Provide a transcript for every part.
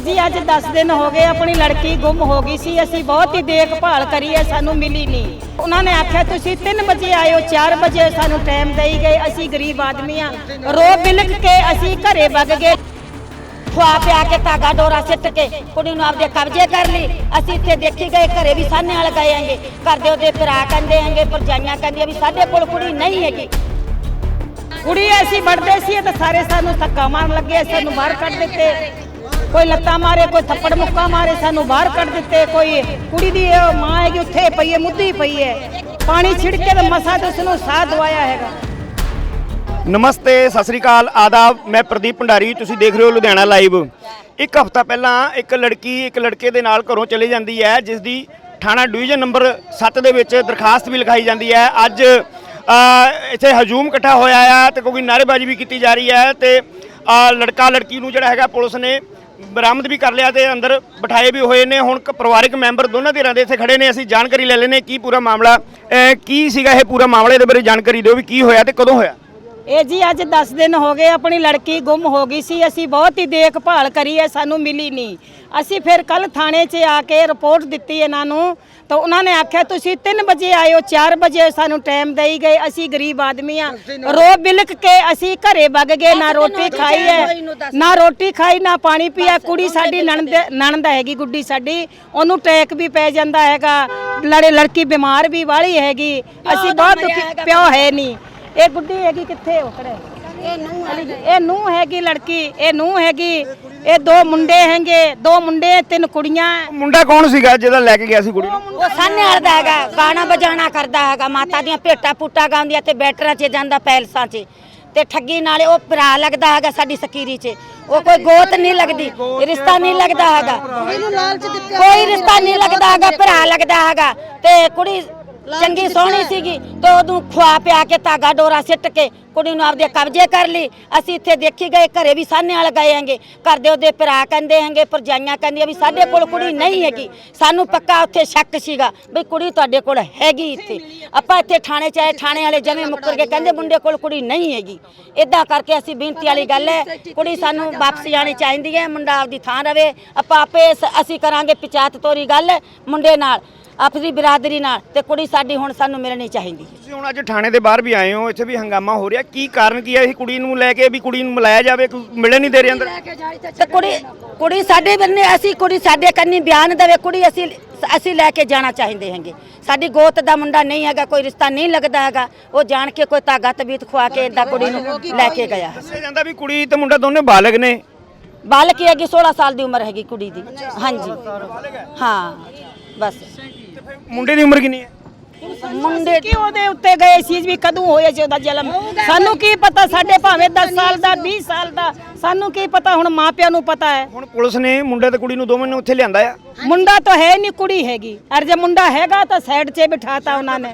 ਜੀ, ਅੱਜ 10 ਦਿਨ ਹੋ ਗਏ, ਆਪਣੀ ਲੜਕੀ ਗੁੰਮ ਹੋ ਗਈ ਸੀ। ਅਸੀਂ ਬਹੁਤ ਹੀ ਦੇਖਭਾਲ ਕਰੀ ਹੈ, ਸਾਨੂੰ ਮਿਲੀ ਨਹੀਂ। ਉਹਨਾਂ ਨੇ ਆਖਿਆ, ਤੁਸੀਂ 3 ਵਜੇ ਆਇਓ 4 ਵਜੇ ਸਾਨੂੰ ਟਾਈਮ ਦੇਈ ਗਏ, ਅਸੀਂ ਗਰੀਬ ਆਦਮੀ ਆ ਰੋ ਬਿਲਕ ਕੇ ਅਸੀਂ ਘਰੇ ਵਗ ਗਏ। ਖਵਾ ਪਿਆ ਕੇ ਧਾਗਾ ਡੋਰਾ ਸਿੱਟ ਕੇ, ਕੁੜੀ ਨੂੰ ਆਪਦੇ ਕਬਜ਼ੇ ਕਰ ਲਈ। ਅਸੀਂ ਇੱਥੇ ਦੇਖੀ ਗਏ, ਘਰੇ ਵੀ ਸਾਹਨੇ ਵਾਲ ਗਏ ਆਂਗੇ ਘਰ ਦੇ ਉਹਦੇ ਭਰਾ ਕਹਿੰਦੇ ਆਂਗੇ ਭਰਜਾਈਆਂ ਕਹਿੰਦੀਆਂ ਵੀ ਸਾਡੇ ਕੋਲ ਕੁੜੀ ਨਹੀਂ ਹੈਗੀ। ਕੁੜੀ ਅਸੀਂ ਵੜਦੇ ਸੀ ਤਾਂ ਸਾਰੇ ਸਾਨੂੰ ਧੱਕਾ ਮਾਰਨ ਲੱਗੇ, ਸਾਨੂੰ ਬਾਹਰ ਕੱਢ ਦਿੱਤੇ। ਕੋਈ ਲੱਤਾਂ ਮਾਰੇ ਕੋਈ ਥੱਪੜ ਮੁੱਕਾ ਮਾਰੇ ਸਾਨੂੰ ਬਾਹਰ ਕੱਢ ਦਿੱਤੇ ਕੋਈ। ਕੁੜੀ ਦੀ ਮਾਂ ਹੈਗੀ ਉੱਥੇ ਪਈ ਹੈ ਮੁੱਦੀ ਪਈ ਹੈ। ਪਾਣੀ ਛਿੜਕੇ ਤੇ ਮਸਾ ਤੇ ਉਸਨੂੰ ਸਾਹ ਦਵਾਇਆ ਹੈਗਾ। ਨਮਸਤੇ ਸਤਿ ਸ੍ਰੀ ਅਕਾਲ। ਆਦਾਬ ਮੈਂ ਪ੍ਰਦੀਪ ਭੰਡਾਰੀ ਤੁਸੀਂ ਦੇਖ ਰਹੇ ਹੋ ਲੁਧਿਆਣਾ ਲਾਈਵ। ਇੱਕ ਹਫ਼ਤਾ ਪਹਿਲਾਂ ਇੱਕ ਲੜਕੀ ਇੱਕ ਲੜਕੇ ਦੇ ਨਾਲ ਘਰੋਂ ਚਲੀ ਜਾਂਦੀ ਹੈ ਜਿਸ ਦੀ ਥਾਣਾ ਡਿਵੀਜ਼ਨ ਨੰਬਰ 7 ਦੇ ਵਿੱਚ ਦਰਖਾਸਤ ਵੀ ਲਿਖਾਈ ਜਾਂਦੀ ਹੈ। ਅੱਜ ਅ, ਇੱਥੇ ਹਜੂਮ ਇਕੱਠਾ ਹੋਇਆ ਆ ਤੇ ਕੋਈ ਨਾਅਰੇਬਾਜ਼ੀ ਵੀ ਕੀਤੀ ਜਾ ਰਹੀ ਹੈ ਤੇ ਲੜਕਾ ਲੜਕੀ ਨੂੰ ਜਿਹੜਾ ਹੈਗਾ ਪੁਲਿਸ ਨੇ ਬਰਾਮਦ ਵੀ ਕਰ ਲਿਆ ਤੇ ਅੰਦਰ ਬਿਠਾਏ ਵੀ ਹੋਏ ਨੇ। ਹੁਣ ਕ- ਪਰਿਵਾਰਕ ਮੈਂਬਰ ਦੋਨਾਂ ਧਿਰਾਂ ਦੇ ਇੱਥੇ ਖੜੇ ਨੇ। ਅਸੀਂ ਜਾਣਕਾਰੀ ਲੈ ਲੈਨੇ ਕੀ ਪੂਰਾ ਮਾਮਲਾ ਅ, ਕੀ ਸੀਗਾ ਇਹ ਪੂਰਾ ਮਾਮਲੇ ਦੇ ਬਾਰੇ ਜਾਣਕਾਰੀ ਦਿਓ ਵੀ ਕੀ ਹੋਇਆ ਤੇ ਕਦੋਂ ਹੋਇਆ? ਇਹ ਜੀ ਅੱਜ 10 ਦਿਨ ਹੋ ਗਏ ਆਪਣੀ ਲੜਕੀ ਗੁੰਮ ਹੋ ਗਈ ਸੀ। ਅਸੀਂ ਬਹੁਤ ਹੀ ਦੇਖਭਾਲ ਕਰੀ ਹੈ ਸਾਨੂੰ ਮਿਲੀ ਨਹੀਂ। ਅਸੀਂ ਫਿਰ ਕੱਲ ਥਾਣੇ 'ਚ ਆ ਕੇ ਰਿਪੋਰਟ ਦਿੱਤੀ ਇਹਨਾਂ ਨੂੰ। ਤਾਂ ਉਹਨਾਂ ਨੇ ਆਖਿਆ ਤੁਸੀਂ 3 ਵਜੇ ਆਇਓ 4 ਵਜੇ ਸਾਨੂੰ ਟਾਈਮ ਦੇਈ ਗਏ ਅਸੀਂ ਗਰੀਬ ਆਦਮੀ ਆ ਰੋ ਬਿਲਕ ਕੇ ਅਸੀਂ ਘਰੇ ਵਗ ਗਏ ਨਾ ਰੋਟੀ ਖਾਈ ਹੈ ਨਾ ਰੋਟੀ ਖਾਈ ਨਾ ਪਾਣੀ ਪੀਆ ਕੁੜੀ ਸਾਡੀ ਨਣਦ ਨਣਦ ਹੈਗੀ ਗੁੱਡੀ ਸਾਡੀ। ਉਹਨੂੰ ਟੈਕ ਵੀ ਪੈ ਜਾਂਦਾ ਹੈਗਾ। ਲੜੇ ਲੜਕੀ ਬਿਮਾਰ ਵੀ ਵਾਲੀ ਹੈਗੀ। ਅਸੀਂ ਬਹੁਤ ਦੁਖੀ ਪਿਓ ਹੈ ਨਹੀਂ। ਇਹ ਗੁੱਡੀ ਹੈਗੀ ਕਿੱਥੇ ਉਹ ਖੜੇ ਇਹ ਨੂੰ ਇਹ ਨੂੰ ਹੈਗੀ ਲੜਕੀ ਇਹ ਨੂੰ ਹੈਗੀ ਇਹ ਦੋ ਮੁੰਡੇ ਹੈਗੇ ਦੋ ਮੁੰਡੇ ਤਿੰਨ ਕੁੜੀਆਂ। ਮੁੰਡਾ ਕੌਣ ਸੀਗਾ ਜਿਹਦਾ ਲੈ ਕੇ ਗਿਆ ਸੀ ਕੁੜੀ ਨੂੰ? ਉਹ ਸਾਹਨੇ ਵਾਲਾ ਦਾ ਹੈਗਾ ਗਾਣਾ ਵਜਾਣਾ ਕਰਦਾ ਹੈਗਾ ਮਾਤਾ ਦੀਆਂ ਭੇਟਾ ਪੁੱਟਾ ਗਾਉਂਦੀਆਂ ਤੇ ਬੈਟਰਾਂ 'ਚ ਜਾਂਦਾ ਪੈਲਸਾਂ 'ਚ। ਤੇ ਠੱਗੀ ਨਾਲੇ ਉਹ ਭਰਾ ਲੱਗਦਾ ਹੈਗਾ ਸਾਡੀ ਸਕੀਰੀ 'ਚ। ਉਹ ਕੋਈ ਗੋਤ ਨਹੀਂ ਲੱਗਦੀ ਰਿਸ਼ਤਾ ਨਹੀਂ ਲੱਗਦਾ ਹੈਗਾ। ਕੋਈ ਰਿਸ਼ਤਾ ਨਹੀਂ ਲੱਗਦਾ ਹੈਗਾ ਭਰਾ ਲੱਗਦਾ ਹੈਗਾ। ਤੇ ਕੁੜੀ ਚੰਗੀ ਸੋਹਣੀ ਸੀਗੀ ਤੇ ਉਹਨੂੰ ਖਵਾ ਪਿਆ ਕੇ ਧਾਗਾ ਡੋਰਾ ਸਿੱਟ ਕੇ ਕੁੜੀ ਨੂੰ ਆਪਦੇ ਕਬਜ਼ੇ ਕਰ ਲਈ। ਅਸੀਂ ਇੱਥੇ ਦੇਖੀ ਗਏ ਘਰੇ ਵੀ ਸਾਹਨੇ ਵਾਲ ਗਏ ਘਰ ਦੇ ਉਹਦੇ ਭਰਾ ਕਹਿੰਦੇ ਆਂਗੇ ਭਰਜਾਈਆਂ ਕਹਿੰਦੀਆਂ ਵੀ ਸਾਡੇ ਕੋਲ ਕੁੜੀ ਨਹੀਂ ਹੈਗੀ। ਸਾਨੂੰ ਪੱਕਾ ਉੱਥੇ ਸ਼ੱਕ ਸੀਗਾ ਵੀ ਕੁੜੀ ਤੁਹਾਡੇ ਕੋਲ ਹੈਗੀ ਇੱਥੇ। ਆਪਾਂ ਇੱਥੇ ਥਾਣੇ ਚ ਆਏ ਥਾਣੇ ਵਾਲੇ ਜਮੇ ਮੁੱਕਰ ਕੇ ਕਹਿੰਦੇ ਮੁੰਡੇ ਕੋਲ ਕੁੜੀ ਨਹੀਂ ਹੈਗੀ। ਇਦਾਂ ਕਰਕੇ ਅਸੀਂ ਬੇਨਤੀ ਵਾਲੀ ਗੱਲ ਹੈ ਕੁੜੀ ਸਾਨੂੰ ਵਾਪਸ ਜਾਣੀ ਚਾਹੀਦੀ ਹੈ ਮੁੰਡਾ ਆਪਦੀ ਥਾਂ ਰਵੇ। ਆਪਾਂ ਆਪੇ ਅਸੀਂ ਕਰਾਂਗੇ ਪਚਾਤ ਤੋਰੀ ਗੱਲ ਮੁੰਡੇ ਨਾਲ। ਆਪਣੀ ਬਰਾਦਰੀ ਨਾਲ ਤੇ ਕੁੜੀ ਸਾਡੀ ਹੁਣ ਸਾਨੂੰ ਮਿਲਣੀ ਚਾਹੀਦੀ ਹੈ। ਤੁਸੀਂ ਹੁਣ ਅੱਜ ਥਾਣੇ ਦੇ ਬਾਹਰ ਵੀ ਆਏ ਹੋ ਇੱਥੇ ਵੀ ਹੰਗਾਮਾ ਹੋ ਰਿਹਾ। ਕੀ ਕਾਰਨ ਕੀ ਹੈ ਇਹ ਕੁੜੀ ਨੂੰ ਲੈ ਕੇ ਵੀ ਕੁੜੀ ਨੂੰ ਮਿਲਾਇਆ ਜਾਵੇ ਕੋਈ ਮਿਲਣ ਨਹੀਂ ਦੇ ਰਹੇ ਅੰਦਰ ਤੇ ਕੁੜੀ ਕੁੜੀ ਸਾਡੇ ਬੰਨੇ ਅਸੀਂ ਕੁੜੀ ਸਾਡੇ ਕੰਨੀ ਬਿਆਨ ਦੇਵੇ ਕੁੜੀ ਅਸੀਂ ਅਸੀਂ ਲੈ ਕੇ ਜਾਣਾ ਚਾਹੀਦੇ ਹਾਂਗੇ। ਸਾਡੀ ਗੋਤ ਦਾ ਮੁੰਡਾ ਨਹੀਂ ਹੈਗਾ ਕੋਈ ਰਿਸ਼ਤਾ ਨਹੀਂ ਲੱਗਦਾ ਹੈਗਾ। ਉਹ ਜਾਣ ਕੇ ਕੋਈ ਤਾਗਾ ਤਬੀਤ ਖਵਾ ਕੇ ਏਦਾਂ ਕੁੜੀ ਨੂੰ ਲੈ ਕੇ ਗਿਆ। ਦੱਸਿਆ ਜਾਂਦਾ ਵੀ ਕੁੜੀ ਤੇ ਮੁੰਡਾ ਦੋਨੇ ਬਾਲਗ ਨੇ। ਬਾਲਕ ਹੈਗੀ 16 ਸਾਲ ਦੀ ਉਮਰ ਹੈਗੀ ਕੁੜੀ ਦੀ। ਹਾਂਜੀ। ਹਾਂ ਬਸ। ਮੁੰਡੇ ਦੀ ਉਮਰ ਕਿੰਨੀ ਹੈ? ਮੁੰਡੇ ਕਿ ਉਹਦੇ ਉੱਤੇ ਗਏ ਸੀ ਵੀ ਕਦੋਂ ਹੋਇਆ ਸੀ ਉਹਦਾ ਜਨਮ? ਸਾਨੂੰ ਕੀ ਪਤਾ ਸਾਡੇ ਭਾਵੇਂ 10 ਸਾਲ ਦਾ 20 ਸਾਲ ਦਾ ਸਾਨੂੰ ਕੀ ਪਤਾ ਹੁਣ ਮਾਪਿਆਂ ਨੂੰ ਪਤਾ ਹੈ। ਹੁਣ ਪੁਲਿਸ ਨੇ ਮੁੰਡੇ ਤੇ ਕੁੜੀ ਨੂੰ ਦੋਵਾਂ ਨੂੰ ਉੱਥੇ ਲਿਆਂਦਾ ਆ? ਮੁੰਡਾ ਤਾਂ ਹੈ ਨਹੀਂ ਕੁੜੀ ਹੈਗੀ। ਅਰ ਜੇ ਮੁੰਡਾ ਹੈਗਾ ਤਾਂ ਸਾਈਡ 'ਤੇ ਬਿਠਾਤਾ ਉਹਨਾਂ ਨੇ।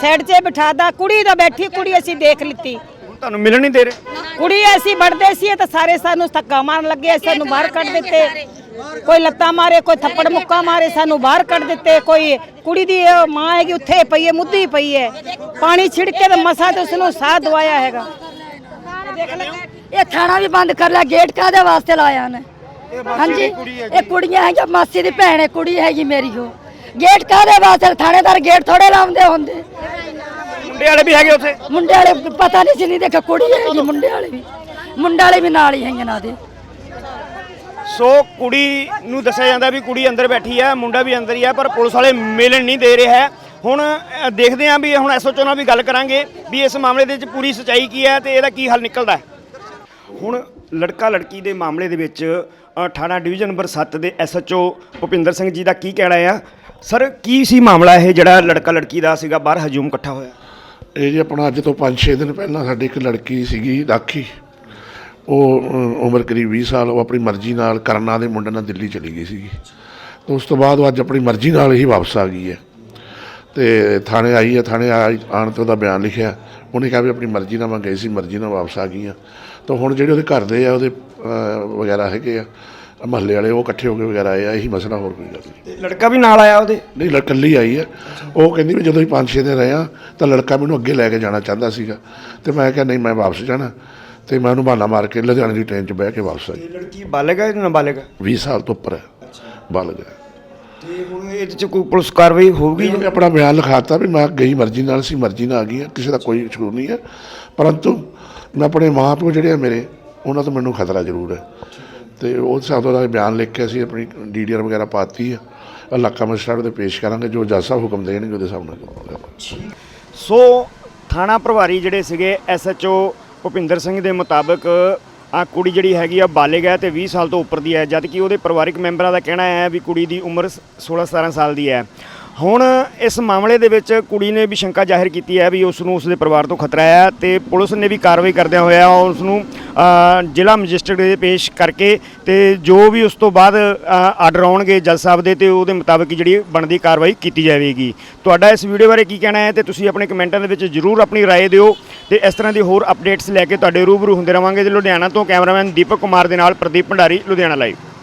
ਸਾਈਡ 'ਤੇ ਬਿਠਾਤਾ ਕੁੜੀ ਤਾਂ ਬੈਠੀ ਕੁੜੀ ਅਸੀਂ ਦੇਖ ਲਿੱਤੀ। ਤੁਹਾਨੂੰ ਮਿਲਣ ਨਹੀਂ ਦੇ ਰਹੇ? ਕੁੜੀ ਅਸੀਂ ਵੜਦੇ ਸੀ ਤਾਂ ਸਾਰੇ ਸਾਨੂੰ ਧੱਕਾ ਮਾਰਨ ਲੱਗੇ ਸਾਨੂੰ ਬਾਹਰ ਕੱਢ ਦਿੱਤੇ। ਕੋਈ ਲੱਤਾਂ ਮਾਰੇ ਕੋਈ ਥੱਪੜ ਮੁੱਕਾ ਮਾਰੇ ਸਾਨੂੰ ਬਾਹਰ ਕੱਢ ਦਿੱਤੇ ਕੋਈ ਕੁੜੀ ਦੀ ਮਾਂ ਹੈਗੀ ਉੱਥੇ ਪਈ ਹੈ ਮੁੱਦੀ ਪਈ ਹੈ। ਪਾਣੀ ਛਿੜਕੇ ਤੇ ਮਸਾ ਤੇ ਉਸਨੂੰ ਸਾਹ ਦਵਾਇਆ ਹੈਗਾ। ਇਹ ਥਾਣਾ ਵੀ ਬੰਦ ਕਰ ਲਿਆ ਗੇਟ ਕਾਦੇ ਵਾਸਤੇ ਲਾਇਆ ਨੇ ਹਾਂਜੀ ਇਹ ਕੁੜੀਆਂ ਹੈਗੀਆਂ ਮਾਸੀ ਦੀ ਭੈਣ ਹੈ ਕੁੜੀ ਹੈਗੀ ਮੇਰੀ ਉਹ। ਗੇਟ ਕਾਦੇ ਵਾਸਤੇ? ਥਾਣੇਦਾਰ ਗੇਟ ਥੋੜੇ ਲਾਉਂਦੇ ਹੁੰਦੇ। ਮੁੰਡੇ ਵਾਲੇ ਵੀ ਹੈਗੇ ਉੱਥੇ? ਮੁੰਡੇ ਵਾਲੇ ਪਤਾ ਨਹੀਂ ਸੀ ਨਹੀਂ ਦੇਖਿਆ ਕੁੜੀ ਹੈਗੀ ਮੁੰਡੇ ਵਾਲੇ ਵੀ। ਮੁੰਡੇ ਵਾਲੇ ਵੀ ਨਾਲ ਹੀ ਹੈਗੇ ਨਾ ਦੇ ਸੋ ਕੁੜੀ ਨੂੰ ਦੱਸਿਆ ਜਾਂਦਾ ਵੀ ਕੁੜੀ ਅੰਦਰ ਬੈਠੀ ਹੈ ਮੁੰਡਾ ਵੀ ਅੰਦਰ ਹੀ ਹੈ ਪਰ ਪੁਲਿਸ ਵਾਲੇ ਮਿਲਣ ਨਹੀਂ ਦੇ ਰਿਹਾ। ਹੈ ਹੁਣ ਅ, ਦੇਖਦੇ ਹਾਂ ਵੀ ਹੁਣ ਐਸਓਚਓ ਨਾਲ ਵੀ ਗੱਲ ਕਰਾਂਗੇ ਵੀ ਇਸ ਮਾਮਲੇ ਦੇ ਵਿੱਚ ਪੂਰੀ ਸਚਾਈ ਕੀ ਹੈ ਤੇ ਇਹਦਾ ਕੀ ਹੱਲ ਨਿਕਲਦਾ ਹੈ। ਹੁਣ ਲੜਕਾ ਲੜਕੀ ਦੇ ਮਾਮਲੇ ਦੇ ਵਿੱਚ ਅ, ਥਾਣਾ ਡਿਵੀਜ਼ਨ ਨੰਬਰ 7 ਦੇ ਐਸਐਚਓ ਭੁਪਿੰਦਰ ਸਿੰਘ ਜੀ ਦਾ ਕੀ ਕਹਿਣਾ ਆ? ਸਰ ਕੀ ਸੀ ਮਾਮਲਾ ਇਹ ਜਿਹੜਾ ਲੜਕਾ ਲੜਕੀ ਦਾ ਸੀਗਾ ਬਾਹਰ ਹਜੂਮ ਇਕੱਠਾ ਹੋਇਆ? ਇਹ ਜੀ ਆਪਣਾ ਅੱਜ ਤੋਂ 5-6 ਦਿਨ ਪਹਿਲਾਂ ਸਾਡੀ ਇੱਕ ਲੜਕੀ ਸੀਗੀ ਰਾਖੀ। ਉਹ ਉਮਰ ਕਰੀਬ 20 ਸਾਲ ਉਹ ਆਪਣੀ ਮਰਜ਼ੀ ਨਾਲ ਕਰਨਾ ਦੇ ਮੁੰਡੇ ਨਾਲ ਦਿੱਲੀ ਚਲੀ ਗਈ ਸੀਗੀ। ਤੇ ਉਸ ਤੋਂ ਬਾਅਦ ਉਹ ਅੱਜ ਆਪਣੀ ਮਰਜ਼ੀ ਨਾਲ ਹੀ ਵਾਪਸ ਆ ਗਈ ਹੈ। ਤੇ ਥਾਣੇ ਆਈ ਹੈ ਥਾਣੇ ਆਉਣ ਤੇ ਉਹਦਾ ਬਿਆਨ ਲਿਖਿਆ। ਉਹਨੇ ਕਿਹਾ ਵੀ ਆਪਣੀ ਮਰਜ਼ੀ ਨਾਲ ਮੈਂ ਗਈ ਸੀ ਮਰਜ਼ੀ ਨਾਲ ਵਾਪਸ ਆ ਗਈ ਆ ਤਾਂ ਹੁਣ ਜਿਹੜੇ ਉਹਦੇ ਘਰ ਦੇ ਆ ਉਹਦੇ ਵਗੈਰਾ ਹੈਗੇ ਆ ਮਹੱਲੇ ਵਾਲੇ ਉਹ ਇਕੱਠੇ ਹੋ ਕੇ ਵਗੈਰਾ ਆਏ ਆ ਇਹੀ ਮਸਲਾ ਹੋਰ ਕੋਈ ਗੱਲ ਨਹੀਂ। ਲੜਕਾ ਵੀ ਨਾਲ ਆਇਆ ਉਹਦੇ? ਨਹੀਂ ਲੜ ਕੱਲੀ ਆਈ ਹੈ। ਉਹ ਕਹਿੰਦੀ ਵੀ ਜਦੋਂ ਪੰਜ ਛੇ ਦਿਨ ਰਹੇ ਆ ਤਾਂ ਲੜਕਾ ਮੈਨੂੰ ਅੱਗੇ ਲੈ ਕੇ ਜਾਣਾ ਚਾਹੁੰਦਾ ਸੀਗਾ। ਤੇ ਮੈਂ ਕਿਹਾ ਨਹੀਂ ਮੈਂ ਵਾਪਸ ਜਾਣਾ। ਤੇ ਮੈਂ ਉਹਨੂੰ ਬਹਾਨਾ ਮਾਰ ਕੇ ਲੁਧਿਆਣੇ ਦੀ ਟ੍ਰੇਨ 'ਚ ਬਹਿ ਕੇ ਵਾਪਸ ਆ ਗਿਆ ਇਹ ਲੜਕੀ ਬਾਲਗ ਹੈ ਜਾਂ ਨਾਬਾਲਗ ਹੈ 20 ਸਾਲ ਤੋਂ ਉੱਪਰ ਹੈ ਬਾਲਗ ਹੈ ਤੇ ਹੁਣ ਇਹਦੇ ਚ ਕੋਈ ਪੁਲਿਸ ਕਾਰਵਾਈ ਹੋਊਗੀ? ਉਹਨੇ ਆਪਣਾ ਬਿਆਨ ਲਿਖਾਤਾ ਵੀ ਮੈਂ ਗਈ ਮਰਜ਼ੀ ਨਾਲ ਸੀ ਮਰਜ਼ੀ ਨਾਲ ਆ ਗਈ ਹਾਂ ਕਿਸੇ ਦਾ ਕੋਈ ਕਸੂਰ ਨਹੀਂ ਹੈ ਪਰੰਤੂ ਮੈਂ ਆਪਣੇ ਮਾਂ ਪਿਓ ਜਿਹੜੇ ਆ ਮੇਰੇ ਉਹਨਾਂ ਤੋਂ ਮੈਨੂੰ ਖਤਰਾ ਜ਼ਰੂਰ ਹੈ ਤੇ ਉਸ ਹਿਸਾਬ ਦਾ ਬਿਆਨ ਲਿਖ ਕੇ ਅਸੀਂ ਆਪਣੀ ਡੀਡੀਆਰ ਵਗੈਰਾ ਪਾਤੀ ਹੈ ਇਲਾਕਾ ਮੈਜਿਸਟਰੇਟ ਦੇ ਪੇਸ਼ ਕਰਾਂਗੇ ਜੋ ਜੱਜ ਸਾਹਿਬ ਹੁਕਮ ਦੇਣਗੇ ਉਹਦੇ ਕਰਾਂਗੇ। ਸੋ ਥਾਣਾ ਪ੍ਰਭਾਰੀ ਜਿਹੜੇ ਸੀਗੇ ਐਸਐਚਓ ਭੁਪਿੰਦਰ ਸਿੰਘ ਦੇ ਮੁਤਾਬਕ ਆ ਕੁੜੀ ਜਿਹੜੀ ਹੈਗੀ ਆ ਬਾਲਿਗ ਹੈ ਤੇ 20 ਸਾਲ ਤੋਂ ਉੱਪਰ ਦੀ ਹੈ, ਜਦਕਿ ਉਹਦੇ ਪਰਿਵਾਰਕ ਮੈਂਬਰਾਂ ਦਾ ਕਹਿਣਾ ਹੈ ਵੀ ਕੁੜੀ ਦੀ ਉਮਰ 16 17 ਸਾਲ ਦੀ ਹੈ। ਹੁਣ ਇਸ ਮਾਮਲੇ ਦੇ ਵਿੱਚ ਕੁੜੀ ਨੇ ਵੀ ਸ਼ੰਕਾ ਜ਼ਾਹਿਰ ਕੀਤੀ ਹੈ ਵੀ ਉਸ ਨੂੰ ਉਸਦੇ ਪਰਿਵਾਰ ਤੋਂ ਖਤਰਾ ਹੈ ਤੇ ਪੁਲਿਸ ਨੇ ਵੀ ਕਾਰਵਾਈ ਕਰਦਿਆਂ ਹੋਇਆ ਉਸ ਨੂੰ ਅ, ਜ਼ਿਲ੍ਹਾ ਮੈਜਿਸਟਰੇਟ ਦੇ ਪੇਸ਼ ਕਰਕੇ ਤੇ ਜੋ ਵੀ ਉਸ ਤੋਂ ਬਾਅਦ ਆਰਡਰ ਆਉਣਗੇ ਜੱਜ ਸਾਹਿਬ ਦੇ ਤੇ ਉਹਦੇ ਮੁਤਾਬਕ ਹੀ ਜਿਹੜੀ ਬਣਦੀ ਕਾਰਵਾਈ ਕੀਤੀ ਜਾਵੇਗੀ ਤੁਹਾਡਾ ਇਸ ਵੀਡੀਓ ਬਾਰੇ ਕੀ ਕਹਿਣਾ ਹੈ ਤੇ ਤੁਸੀਂ ਆਪਣੇ ਕਮੈਂਟਾਂ ਦੇ ਵਿੱਚ ਜਰੂਰ ਆਪਣੀ رائے ਦਿਓ ਤੇ ਇਸ ਤਰ੍ਹਾਂ ਦੀ ਹੋਰ ਅਪਡੇਟਸ ਲੈ ਕੇ ਤੁਹਾਡੇ ਰੂਬਰੂ ਹੁੰਦੇ ਰਵਾਂਗੇ ਤੇ ਲੁਧਿਆਣਾ ਤੋਂ ਕੈਮਰਾਮੈਨ ਦੀਪਕ ਕੁਮਾਰ ਦੇ ਨਾਲ ਪ੍ਰਦੀਪ ਭੰਡਾਰੀ ਲੁਧਿਆਣਾ ਲਾਈਵ